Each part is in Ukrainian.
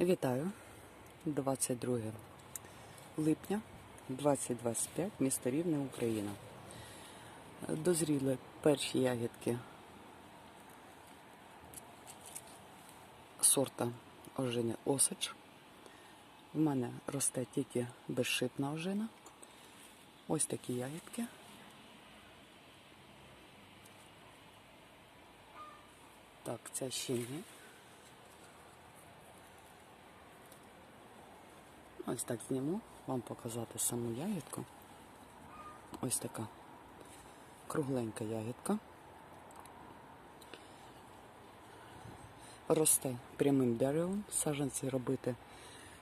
Вітаю! 22 липня 2025, місто Рівне, Україна. Дозріли перші ягідки сорта ожини Осач. У мене росте тільки безшипна ожина. Ось такі ягідки. Так, ця ще ні. Ось так зніму, вам показати саму ягідку. Ось така кругленька ягідка. Росте прямим деревом, саджанці робити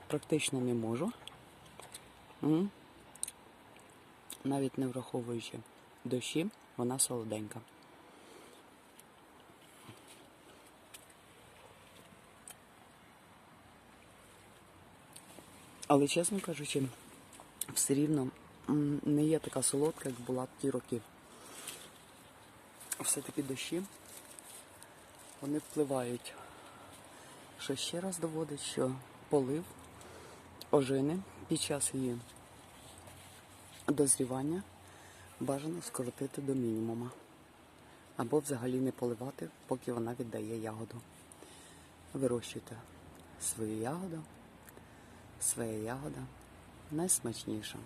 практично не можу. Навіть не враховуючи дощі, вона солоденька. Але, чесно кажучи, все рівно не є така солодка, як була ті роки. Все-таки дощі вони впливають. Що ще раз доводить, що полив ожини під час її дозрівання бажано скоротити до мінімума. Або взагалі не поливати, поки вона віддає ягоду. Вирощуйте свою ягоду своя ягода найсмачніша.